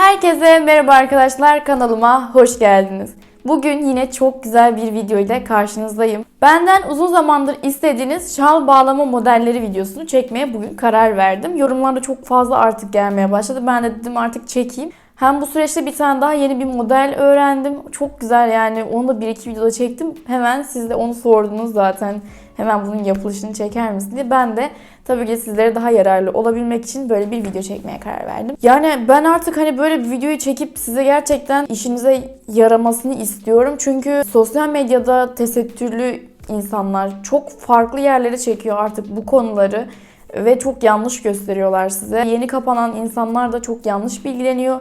Herkese merhaba arkadaşlar kanalıma hoş geldiniz. Bugün yine çok güzel bir video ile karşınızdayım. Benden uzun zamandır istediğiniz şal bağlama modelleri videosunu çekmeye bugün karar verdim. Yorumlarda çok fazla artık gelmeye başladı. Ben de dedim artık çekeyim. Hem bu süreçte bir tane daha yeni bir model öğrendim. Çok güzel yani onu da bir iki videoda çektim. Hemen siz de onu sordunuz zaten. Hemen bunun yapılışını çeker misin diye. Ben de tabii ki sizlere daha yararlı olabilmek için böyle bir video çekmeye karar verdim. Yani ben artık hani böyle bir videoyu çekip size gerçekten işinize yaramasını istiyorum. Çünkü sosyal medyada tesettürlü insanlar çok farklı yerlere çekiyor artık bu konuları ve çok yanlış gösteriyorlar size. Yeni kapanan insanlar da çok yanlış bilgileniyor.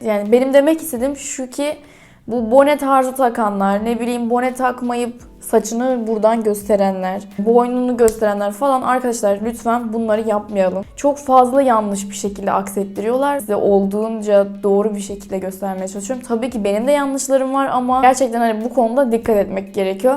Yani benim demek istediğim şu ki bu bone tarzı takanlar, ne bileyim bone takmayıp saçını buradan gösterenler, boynunu gösterenler falan arkadaşlar lütfen bunları yapmayalım. Çok fazla yanlış bir şekilde aksettiriyorlar. Size olduğunca doğru bir şekilde göstermeye çalışıyorum. Tabii ki benim de yanlışlarım var ama gerçekten hani bu konuda dikkat etmek gerekiyor.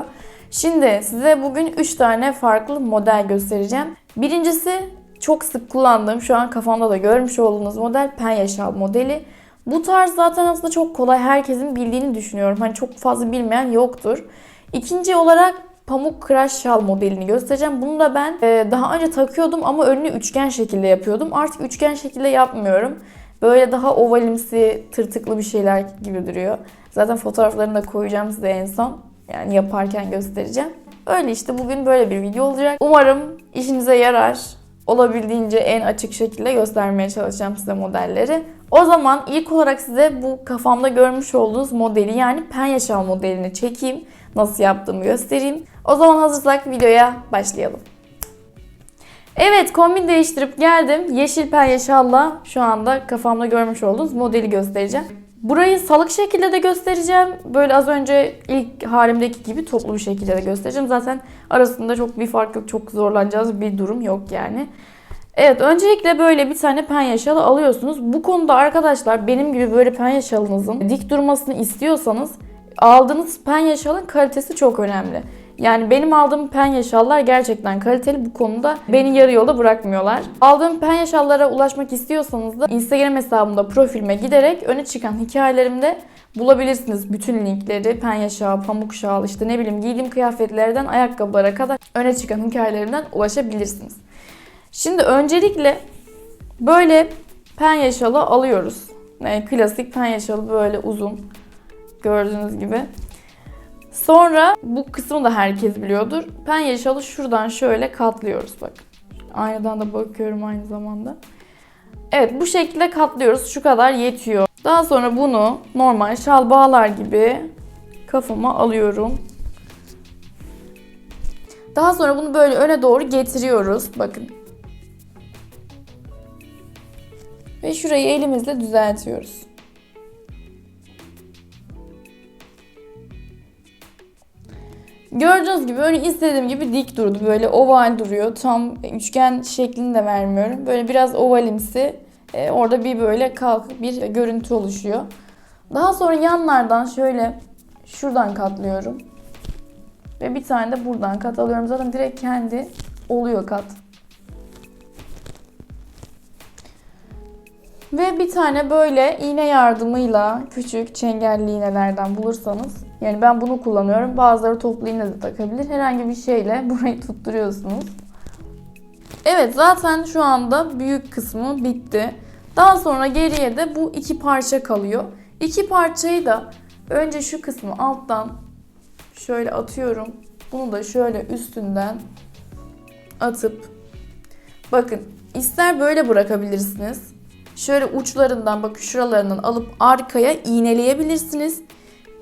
Şimdi size bugün 3 tane farklı model göstereceğim. Birincisi çok sık kullandığım, şu an kafamda da görmüş olduğunuz model penye şal modeli. Bu tarz zaten aslında çok kolay. Herkesin bildiğini düşünüyorum. Hani çok fazla bilmeyen yoktur. İkinci olarak pamuk kıraş şal modelini göstereceğim. Bunu da ben e, daha önce takıyordum ama önünü üçgen şekilde yapıyordum. Artık üçgen şekilde yapmıyorum. Böyle daha ovalimsi, tırtıklı bir şeyler gibi duruyor. Zaten fotoğraflarını da koyacağım size en son. Yani yaparken göstereceğim. Öyle işte bugün böyle bir video olacak. Umarım işinize yarar. Olabildiğince en açık şekilde göstermeye çalışacağım size modelleri. O zaman ilk olarak size bu kafamda görmüş olduğunuz modeli yani pen yaşam modelini çekeyim. Nasıl yaptığımı göstereyim. O zaman hazırsak videoya başlayalım. Evet kombin değiştirip geldim. Yeşil pen yaşalla şu anda kafamda görmüş olduğunuz modeli göstereceğim. Burayı salık şekilde de göstereceğim. Böyle az önce ilk halimdeki gibi toplu bir şekilde de göstereceğim. Zaten arasında çok bir fark yok. Çok zorlanacağız bir durum yok yani. Evet öncelikle böyle bir tane pen yaşalı alıyorsunuz. Bu konuda arkadaşlar benim gibi böyle pen yaşalınızın dik durmasını istiyorsanız aldığınız pen yaşalın kalitesi çok önemli. Yani benim aldığım pen yaşallar gerçekten kaliteli bu konuda beni yarı yolda bırakmıyorlar. Aldığım pen yaşallara ulaşmak istiyorsanız da Instagram hesabımda profilime giderek öne çıkan hikayelerimde bulabilirsiniz bütün linkleri. Pen yaşağı, pamuk şal işte ne bileyim giydiğim kıyafetlerden ayakkabılara kadar öne çıkan hikayelerimden ulaşabilirsiniz. Şimdi öncelikle böyle pen yaşalı alıyoruz. Yani klasik pen yaşalı böyle uzun gördüğünüz gibi. Sonra bu kısmı da herkes biliyordur. Pen yaşalı şuradan şöyle katlıyoruz bak. Aynadan da bakıyorum aynı zamanda. Evet bu şekilde katlıyoruz. Şu kadar yetiyor. Daha sonra bunu normal şal bağlar gibi kafama alıyorum. Daha sonra bunu böyle öne doğru getiriyoruz. Bakın. Ve şurayı elimizle düzeltiyoruz. Gördüğünüz gibi böyle istediğim gibi dik durdu. Böyle oval duruyor. Tam üçgen şeklini de vermiyorum. Böyle biraz ovalimsi. E, orada bir böyle kalkık bir görüntü oluşuyor. Daha sonra yanlardan şöyle şuradan katlıyorum. Ve bir tane de buradan kat alıyorum. Zaten direkt kendi oluyor kat. Ve bir tane böyle iğne yardımıyla küçük çengelli iğnelerden bulursanız yani ben bunu kullanıyorum. Bazıları toplu iğne de takabilir. Herhangi bir şeyle burayı tutturuyorsunuz. Evet zaten şu anda büyük kısmı bitti. Daha sonra geriye de bu iki parça kalıyor. İki parçayı da önce şu kısmı alttan şöyle atıyorum. Bunu da şöyle üstünden atıp bakın ister böyle bırakabilirsiniz. Şöyle uçlarından bakın şuralarından alıp arkaya iğneleyebilirsiniz.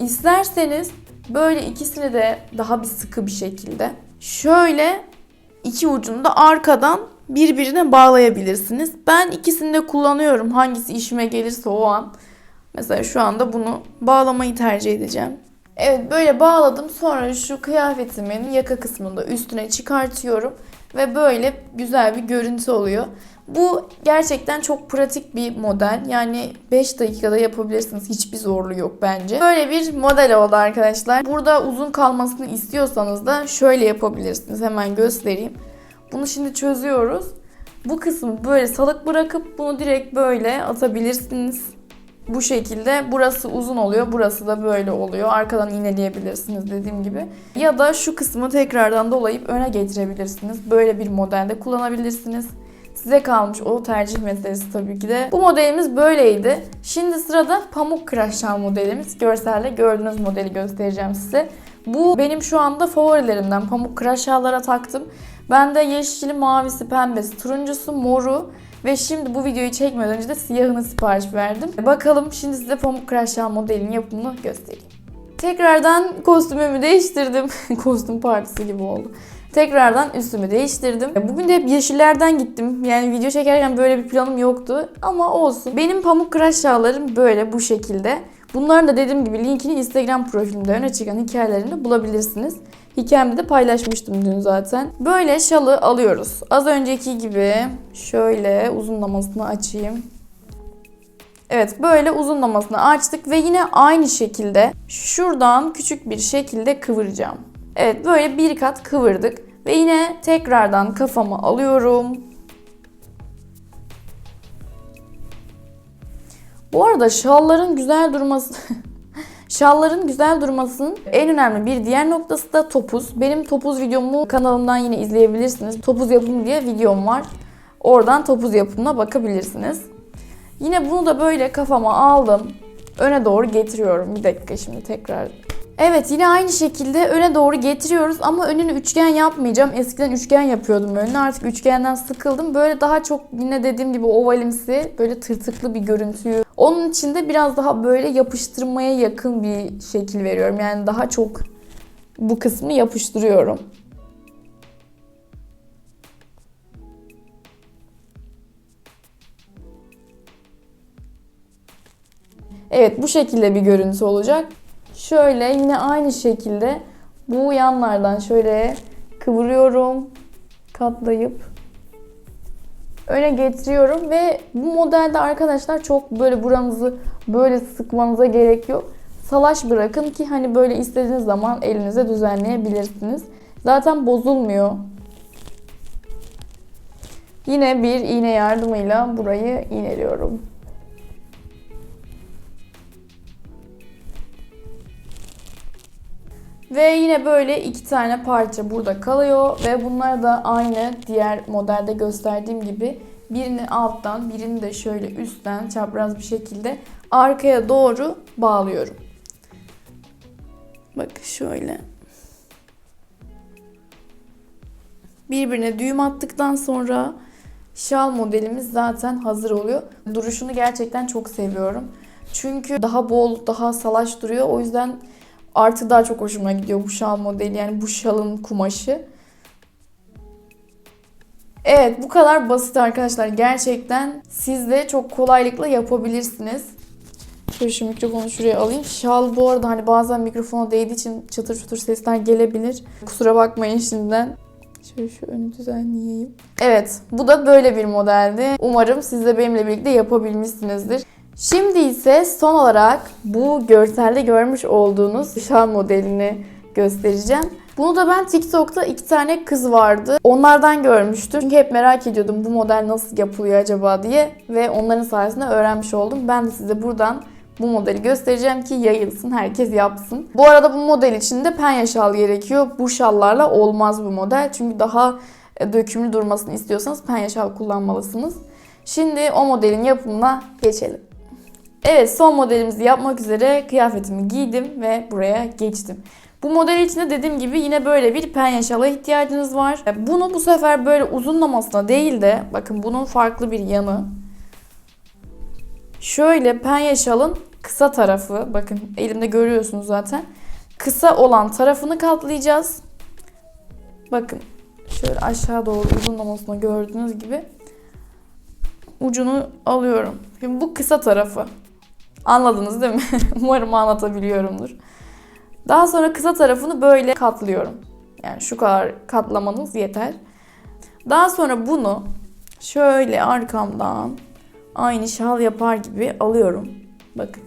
İsterseniz böyle ikisini de daha bir sıkı bir şekilde şöyle iki ucunu da arkadan birbirine bağlayabilirsiniz. Ben ikisini de kullanıyorum. Hangisi işime gelirse o an. Mesela şu anda bunu bağlamayı tercih edeceğim. Evet böyle bağladım. Sonra şu kıyafetimin yaka kısmında üstüne çıkartıyorum. Ve böyle güzel bir görüntü oluyor. Bu gerçekten çok pratik bir model. Yani 5 dakikada yapabilirsiniz. Hiçbir zorluğu yok bence. Böyle bir model oldu arkadaşlar. Burada uzun kalmasını istiyorsanız da şöyle yapabilirsiniz. Hemen göstereyim. Bunu şimdi çözüyoruz. Bu kısmı böyle salık bırakıp bunu direkt böyle atabilirsiniz. Bu şekilde burası uzun oluyor, burası da böyle oluyor. Arkadan iğneleyebilirsiniz dediğim gibi. Ya da şu kısmı tekrardan dolayıp öne getirebilirsiniz. Böyle bir modelde kullanabilirsiniz. Size kalmış o tercih meselesi tabii ki de. Bu modelimiz böyleydi. Şimdi sırada pamuk kıraş şal modelimiz. Görselde gördüğünüz modeli göstereceğim size. Bu benim şu anda favorilerimden. Pamuk kıraş şallara taktım. Ben de yeşili, mavisi, pembesi, turuncusu, moru ve şimdi bu videoyu çekmeden önce de siyahını sipariş verdim. Bakalım şimdi size pamuk kıraş şal modelinin yapımını göstereyim. Tekrardan kostümümü değiştirdim. Kostüm partisi gibi oldu. Tekrardan üstümü değiştirdim. Bugün de hep yeşillerden gittim. Yani video çekerken böyle bir planım yoktu. Ama olsun. Benim pamuk kıraş şallarım böyle bu şekilde. Bunların da dediğim gibi linkini Instagram profilimde öne çıkan hikayelerimde bulabilirsiniz. Hikayemde de paylaşmıştım dün zaten. Böyle şalı alıyoruz. Az önceki gibi şöyle uzunlamasını açayım. Evet böyle uzunlamasını açtık ve yine aynı şekilde şuradan küçük bir şekilde kıvıracağım. Evet böyle bir kat kıvırdık ve yine tekrardan kafamı alıyorum. Bu arada şalların güzel durması Şalların güzel durmasının en önemli bir diğer noktası da topuz. Benim topuz videomu kanalımdan yine izleyebilirsiniz. Topuz yapımı diye videom var. Oradan topuz yapımına bakabilirsiniz. Yine bunu da böyle kafama aldım. Öne doğru getiriyorum. Bir dakika şimdi tekrar. Evet yine aynı şekilde öne doğru getiriyoruz ama önünü üçgen yapmayacağım. Eskiden üçgen yapıyordum önünü. Artık üçgenden sıkıldım. Böyle daha çok yine dediğim gibi ovalimsi böyle tırtıklı bir görüntüyü. Onun için de biraz daha böyle yapıştırmaya yakın bir şekil veriyorum. Yani daha çok bu kısmı yapıştırıyorum. Evet bu şekilde bir görüntü olacak. Şöyle yine aynı şekilde bu yanlardan şöyle kıvırıyorum. Katlayıp öne getiriyorum ve bu modelde arkadaşlar çok böyle buranızı böyle sıkmanıza gerek yok. Salaş bırakın ki hani böyle istediğiniz zaman elinize düzenleyebilirsiniz. Zaten bozulmuyor. Yine bir iğne yardımıyla burayı iğneliyorum. Ve yine böyle iki tane parça burada kalıyor ve bunlar da aynı diğer modelde gösterdiğim gibi birini alttan birini de şöyle üstten çapraz bir şekilde arkaya doğru bağlıyorum. Bak şöyle. Birbirine düğüm attıktan sonra şal modelimiz zaten hazır oluyor. Duruşunu gerçekten çok seviyorum. Çünkü daha bol, daha salaş duruyor. O yüzden Artık daha çok hoşuma gidiyor bu şal modeli. Yani bu şalın kumaşı. Evet bu kadar basit arkadaşlar. Gerçekten siz de çok kolaylıkla yapabilirsiniz. Şöyle şu mikrofonu şuraya alayım. Şal bu arada hani bazen mikrofona değdiği için çatır çatır sesler gelebilir. Kusura bakmayın şimdiden. Şöyle şu önü düzenleyeyim. Evet bu da böyle bir modeldi. Umarım siz de benimle birlikte yapabilmişsinizdir. Şimdi ise son olarak bu görselde görmüş olduğunuz şal modelini göstereceğim. Bunu da ben TikTok'ta iki tane kız vardı. Onlardan görmüştüm. Çünkü hep merak ediyordum bu model nasıl yapılıyor acaba diye. Ve onların sayesinde öğrenmiş oldum. Ben de size buradan bu modeli göstereceğim ki yayılsın, herkes yapsın. Bu arada bu model için de penye şal gerekiyor. Bu şallarla olmaz bu model. Çünkü daha e, dökümlü durmasını istiyorsanız penye şal kullanmalısınız. Şimdi o modelin yapımına geçelim. Evet son modelimizi yapmak üzere kıyafetimi giydim ve buraya geçtim. Bu model için de dediğim gibi yine böyle bir penye şala ihtiyacınız var. Bunu bu sefer böyle uzunlamasına değil de bakın bunun farklı bir yanı. Şöyle penye şalın kısa tarafı bakın elimde görüyorsunuz zaten. Kısa olan tarafını katlayacağız. Bakın şöyle aşağı doğru uzunlamasına gördüğünüz gibi ucunu alıyorum. Şimdi bu kısa tarafı. Anladınız değil mi? Umarım anlatabiliyorumdur. Daha sonra kısa tarafını böyle katlıyorum. Yani şu kadar katlamanız yeter. Daha sonra bunu şöyle arkamdan aynı şal yapar gibi alıyorum. Bakın.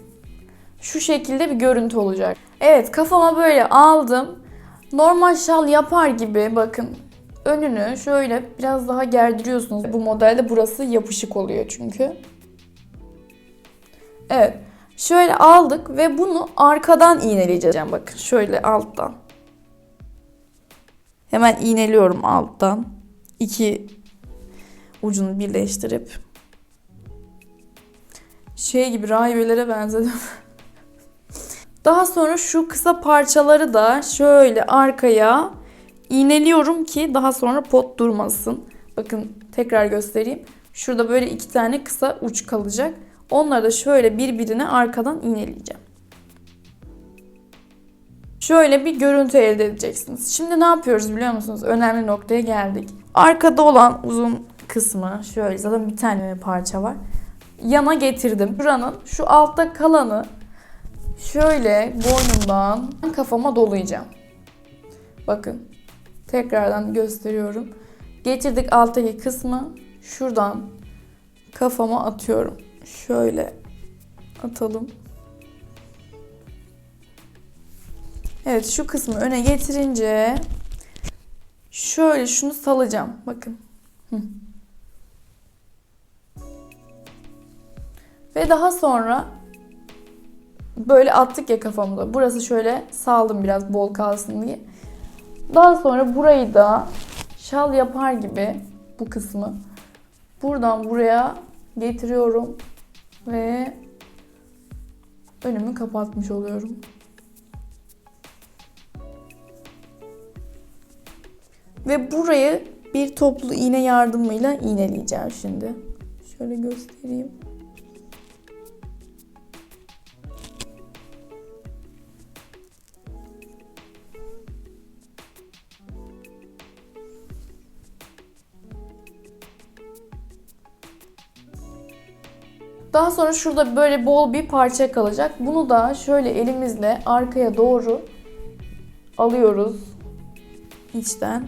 Şu şekilde bir görüntü olacak. Evet kafama böyle aldım. Normal şal yapar gibi bakın önünü şöyle biraz daha gerdiriyorsunuz. Bu modelde burası yapışık oluyor çünkü. Evet. Şöyle aldık ve bunu arkadan iğneleyeceğim. Bakın şöyle alttan. Hemen iğneliyorum alttan. İki ucunu birleştirip. Şey gibi rahibelere benzedim. Daha sonra şu kısa parçaları da şöyle arkaya iğneliyorum ki daha sonra pot durmasın. Bakın tekrar göstereyim. Şurada böyle iki tane kısa uç kalacak. Onları da şöyle birbirine arkadan iğneleyeceğim. Şöyle bir görüntü elde edeceksiniz. Şimdi ne yapıyoruz biliyor musunuz? Önemli noktaya geldik. Arkada olan uzun kısmı şöyle zaten bir tane parça var. Yana getirdim. Buranın şu altta kalanı şöyle boynumdan kafama dolayacağım. Bakın tekrardan gösteriyorum. Getirdik alttaki kısmı şuradan kafama atıyorum. Şöyle atalım. Evet şu kısmı öne getirince şöyle şunu salacağım. Bakın. Hı. Ve daha sonra böyle attık ya kafamda. Burası şöyle saldım biraz bol kalsın diye. Daha sonra burayı da şal yapar gibi bu kısmı buradan buraya getiriyorum ve önümü kapatmış oluyorum. Ve burayı bir toplu iğne yardımıyla iğneleyeceğim şimdi. Şöyle göstereyim. Daha sonra şurada böyle bol bir parça kalacak. Bunu da şöyle elimizle arkaya doğru alıyoruz içten.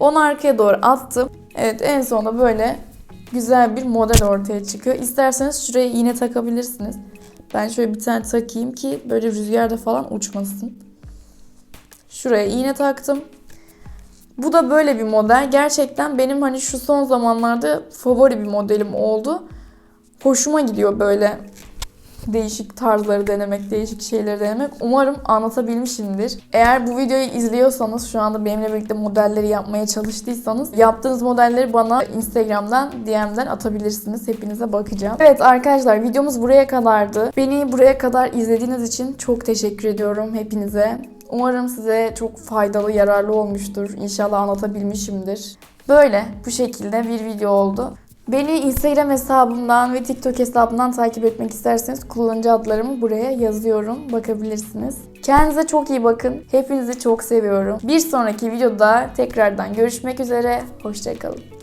Onu arkaya doğru attım. Evet en sonunda böyle güzel bir model ortaya çıkıyor. İsterseniz şuraya iğne takabilirsiniz. Ben şöyle bir tane takayım ki böyle rüzgarda falan uçmasın. Şuraya iğne taktım. Bu da böyle bir model. Gerçekten benim hani şu son zamanlarda favori bir modelim oldu. Hoşuma gidiyor böyle değişik tarzları denemek, değişik şeyleri denemek. Umarım anlatabilmişimdir. Eğer bu videoyu izliyorsanız, şu anda benimle birlikte modelleri yapmaya çalıştıysanız yaptığınız modelleri bana Instagram'dan, DM'den atabilirsiniz. Hepinize bakacağım. Evet arkadaşlar videomuz buraya kadardı. Beni buraya kadar izlediğiniz için çok teşekkür ediyorum hepinize. Umarım size çok faydalı, yararlı olmuştur. İnşallah anlatabilmişimdir. Böyle bu şekilde bir video oldu. Beni Instagram hesabımdan ve TikTok hesabımdan takip etmek isterseniz kullanıcı adlarımı buraya yazıyorum. Bakabilirsiniz. Kendinize çok iyi bakın. Hepinizi çok seviyorum. Bir sonraki videoda tekrardan görüşmek üzere. Hoşçakalın.